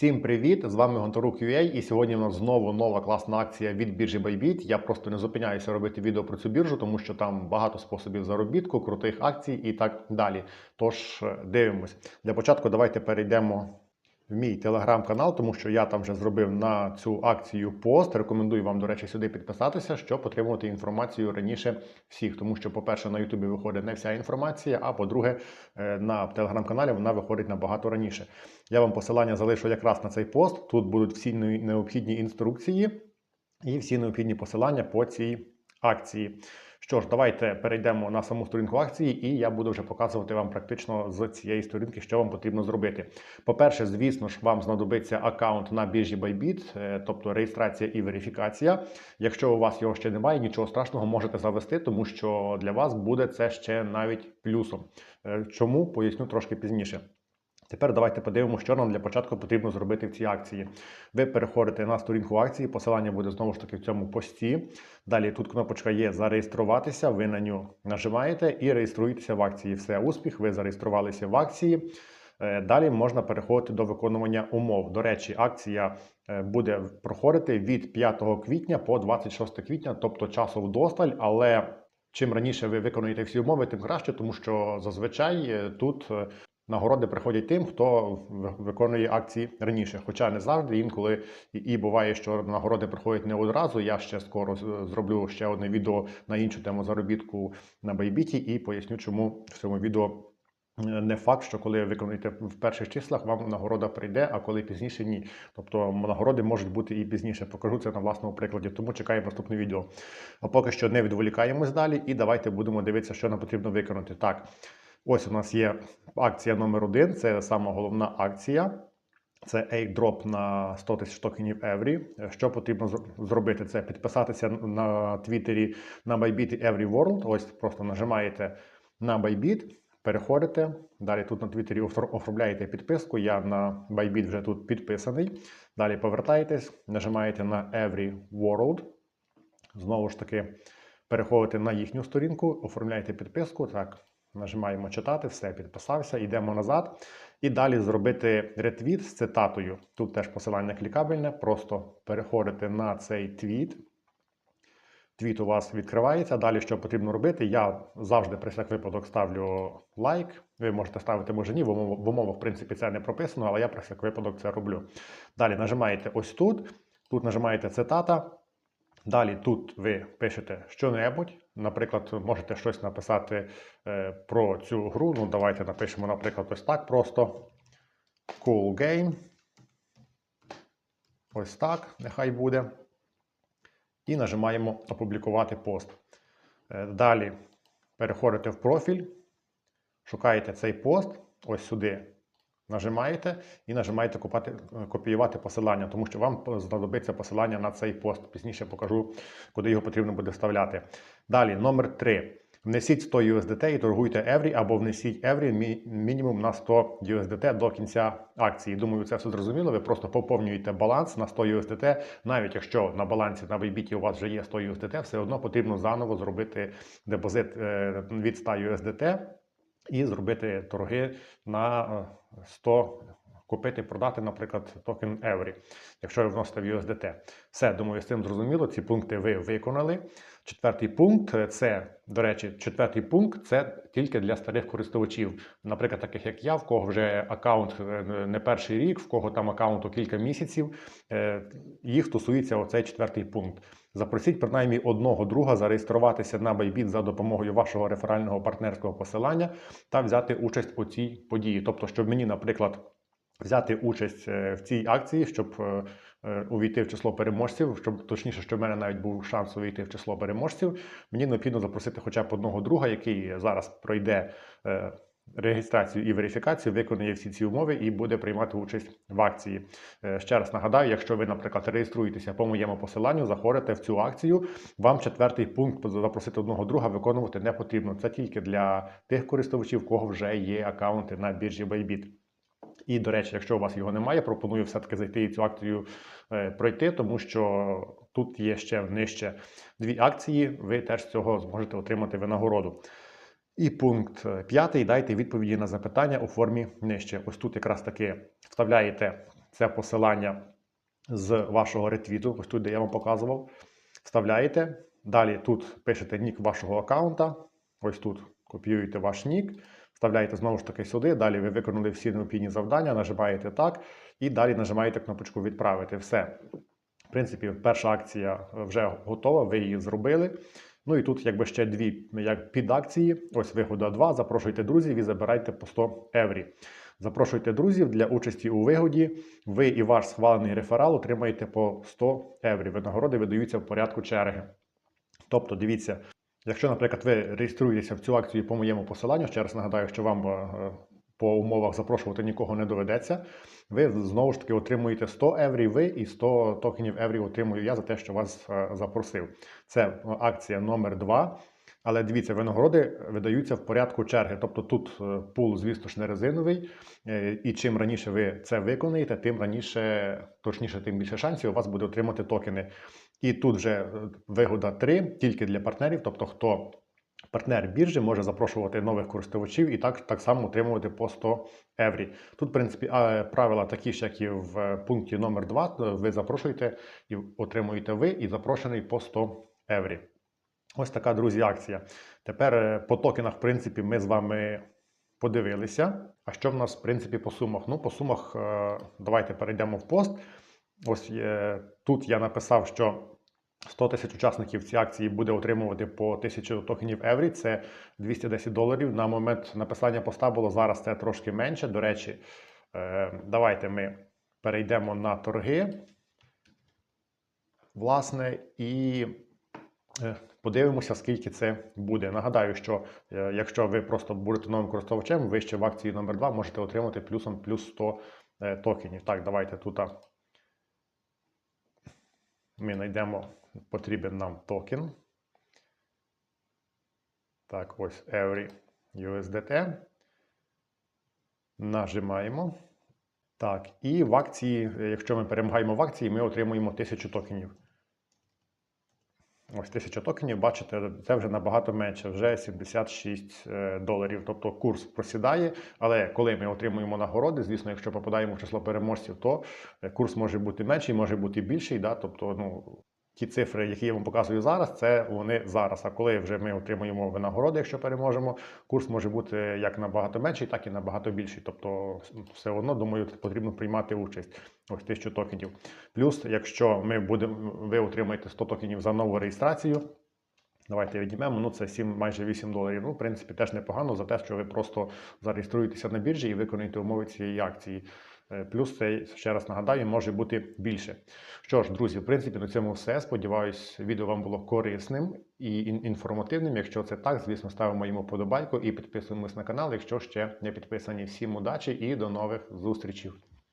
Всім привіт! З вами Гонтарук UA і сьогодні у нас знову нова класна акція від біржі Bybit. Я просто не зупиняюся робити відео про цю біржу, тому що там багато способів заробітку, крутих акцій і так далі. Тож е, дивимось. Для початку давайте перейдемо в мій телеграм-канал, тому що я там вже зробив на цю акцію пост. Рекомендую вам, до речі, сюди підписатися, щоб отримувати інформацію раніше всіх. Тому що, по-перше, на Ютубі виходить не вся інформація, а по-друге, е, на телеграм-каналі вона виходить набагато раніше. Я вам посилання залишу якраз на цей пост. Тут будуть всі необхідні інструкції і всі необхідні посилання по цій акції. Що ж, давайте перейдемо на саму сторінку акції, і я буду вже показувати вам практично з цієї сторінки, що вам потрібно зробити. По-перше, звісно ж, вам знадобиться аккаунт на біржі Bybit, е, тобто реєстрація і верифікація. Якщо у вас його ще немає, нічого страшного можете завести, тому що для вас буде це ще навіть плюсом. Е, Чому поясню трошки пізніше. Тепер давайте подивимося, що нам для початку потрібно зробити в цій акції. Ви переходите на сторінку акції, посилання буде знову ж таки в цьому пості. Далі тут кнопочка є зареєструватися. Ви на нього нажимаєте і реєструєтеся в акції. Все, успіх, ви зареєструвалися в акції. Е, Далі можна переходити до виконування умов. До речі, акція е, буде проходити від 5 квітня по 26 квітня, тобто часу вдосталь, але чим раніше ви виконуєте всі умови, тим краще, тому що зазвичай е, тут нагороди приходять тим, хто виконує акції раніше. Хоча не завжди, інколи і, буває, що нагороди приходять не одразу. Я ще скоро зроблю ще одне відео на іншу тему заробітку на Байбіті і поясню, чому в цьому відео е, не факт, що коли ви виконуєте в перших числах, вам нагорода прийде, а коли пізніше ні. Тобто нагороди можуть бути і пізніше. Покажу це на власному прикладі, тому чекаємо наступне відео. А поки що не відволікаємось далі, і давайте будемо дивитися, що нам потрібно виконати. Так, ось у нас є акція номер один. Це сама головна акція. Це airdrop на 100 тисяч токенів Еврі. Що потрібно зробити? Це підписатися на Твіттері на Bybit Every World. Ось просто нажимаєте на Bybit, переходите. Далі тут на Твіттері оформляєте підписку. Я на Bybit вже тут підписаний. Далі повертаєтесь, нажимаєте на Every World. Знову ж таки, переходите на їхню сторінку, оформляєте підписку. Так, нажимаємо читати, все, підписався, йдемо назад. І далі зробити ретвіт з цитатою. Тут теж посилання клікабельне, просто переходите на цей твіт. Твіт у вас відкривається. Далі що потрібно робити? Я завжди при всяк випадок ставлю лайк. Ви можете ставити може ні, в умовах, в принципі, це не прописано, але я при всяк випадок це роблю. Далі нажимаєте ось тут, тут нажимаєте цитата. Далі тут ви пишете що-небудь. Наприклад, можете щось написати е, про цю гру. Ну, давайте напишемо, наприклад, ось так просто. Cool game. Ось так, нехай буде. І нажимаємо опублікувати пост. Е, Далі переходите в профіль, шукаєте цей пост, ось сюди нажимаєте і нажимаєте купати, копіювати посилання, тому що вам знадобиться посилання на цей пост. Пізніше покажу, куди його потрібно буде вставляти. Далі, номер 3. Внесіть 100 USDT і торгуйте Еврі або внесіть Еврі мі- мінімум на 100 USDT до кінця акції. Думаю, це все зрозуміло. Ви просто поповнюєте баланс на 100 USDT. Навіть якщо на балансі на Bybit у вас вже є 100 USDT, все одно потрібно заново зробити депозит е, від 100 USDT і зробити торги на е, 100 купити, продати, наприклад, токен Еврі, якщо ви вносите в USDT. Все, думаю, з цим зрозуміло. Ці пункти ви виконали. Четвертий пункт це, до речі, четвертий пункт це тільки для старих користувачів, наприклад, таких як я, в кого вже аккаунт е, не перший рік, в кого там аккаунту кілька місяців. е, Їх стосується оцей четвертий пункт. Запросіть принаймні одного друга зареєструватися на Bybit за допомогою вашого реферального партнерського посилання та взяти участь у цій події. Тобто, щоб мені, наприклад, взяти участь е, в цій акції, щоб е, е, увійти в число переможців, щоб точніше, щоб в мене навіть був шанс увійти в число переможців, мені необхідно запросити хоча б одного друга, який зараз пройде. Реєстрацію і верифікацію виконує всі ці умови і буде приймати участь в акції. Ще раз нагадаю, якщо ви, наприклад, реєструєтеся по моєму посиланню, заходите в цю акцію, вам четвертий пункт запросити одного друга виконувати не потрібно. Це тільки для тих користувачів, в кого вже є аккаунти на біржі Bybit. І, до речі, якщо у вас його немає, пропоную все-таки зайти і цю акцію е, пройти, тому що тут є ще нижче дві акції, ви теж з цього зможете отримати винагороду. І пункт е, п'ятий. Дайте відповіді на запитання у формі нижче. Ось тут якраз таки вставляєте це посилання з вашого ретвіту, ось тут, де я вам показував. Вставляєте. Далі тут пишете нік вашого аккаунта. Ось тут копіюєте ваш нік, вставляєте знову ж таки сюди. Далі ви виконали всі необхідні завдання, нажимаєте так, і далі нажимаєте кнопочку Відправити. Все. В принципі, перша акція вже готова, ви її зробили. Ну і тут якби ще дві як підакції. Ось вигода 2. Запрошуйте друзів і забирайте по 100 еврі. Запрошуйте друзів для участі у вигоді. Ви і ваш схвалений реферал отримаєте по 100 еврі. Винагороди видаються в порядку черги. Тобто, дивіться, якщо, наприклад, ви реєструєтеся в цю акцію по моєму посиланню, ще раз нагадаю, що вам е, по умовах запрошувати нікого не доведеться. Ви знову ж таки отримуєте 100 еврі, ви і 100 токенів еврі отримую я за те, що вас е, запросив. Це акція номер 2. Але дивіться, винагороди видаються в порядку черги. Тобто тут е, пул, звісно ж, не резиновий. е, І чим раніше ви це виконаєте, тим раніше, точніше, тим більше шансів у вас буде отримати токени. І тут вже е, вигода 3 тільки для партнерів. Тобто, хто партнер біржі може запрошувати нових користувачів і так, так само отримувати по 100 еврі. Тут, в принципі, правила такі ж, як і в е, пункті номер 2. Ви запрошуєте і отримуєте ви, і запрошений по 100 еврі. Ось така, друзі, акція. Тепер е, по токенах, в принципі, ми з вами подивилися. А що в нас, в принципі, по сумах? Ну, по сумах, е, давайте перейдемо в пост. Ось е, тут я написав, що 100 тисяч учасників цієї акції буде отримувати по 1000 токенів еврі. Це 210 доларів. На момент написання поста було зараз це трошки менше. До речі, е, давайте ми перейдемо на торги. Власне, і е, подивимося, скільки це буде. Нагадаю, що якщо ви просто будете новим користувачем, ви ще в акції номер 2 можете отримати плюсом плюс 100 е, токенів. Так, давайте тут ми знайдемо потрібен нам токен. Так, ось Every USDT. Нажимаємо. Так, і в акції, якщо ми перемагаємо в акції, ми отримуємо 1000 токенів. Ось 1000 токенів, бачите, це вже набагато менше, вже 76 е, доларів. Тобто курс просідає. Але коли ми отримуємо нагороди, звісно, якщо попадаємо в число переможців, то е, курс може бути менший, може бути більший. Да? Тобто, ну, ті цифри, які я вам показую зараз, це вони зараз. А коли вже ми отримуємо винагороди, якщо переможемо, курс може бути як набагато менший, так і набагато більший. Тобто, все одно, думаю, потрібно приймати участь. Ось 1000 токенів. Плюс, якщо ми будемо, ви отримаєте 100 токенів за нову реєстрацію. Давайте віднімемо. Ну, це 7, майже 8 доларів. Ну, в принципі, теж непогано за те, що ви просто зареєструєтеся на біржі і виконуєте умови цієї акції. Е, Плюс це, ще раз нагадаю, може бути більше. Що ж, друзі, в принципі, на цьому все. Сподіваюсь, відео вам було корисним і інформативним. Якщо це так, звісно, ставимо йому подобайку і підписуємось на канал, якщо ще не підписані. Всім удачі і до нових зустрічей.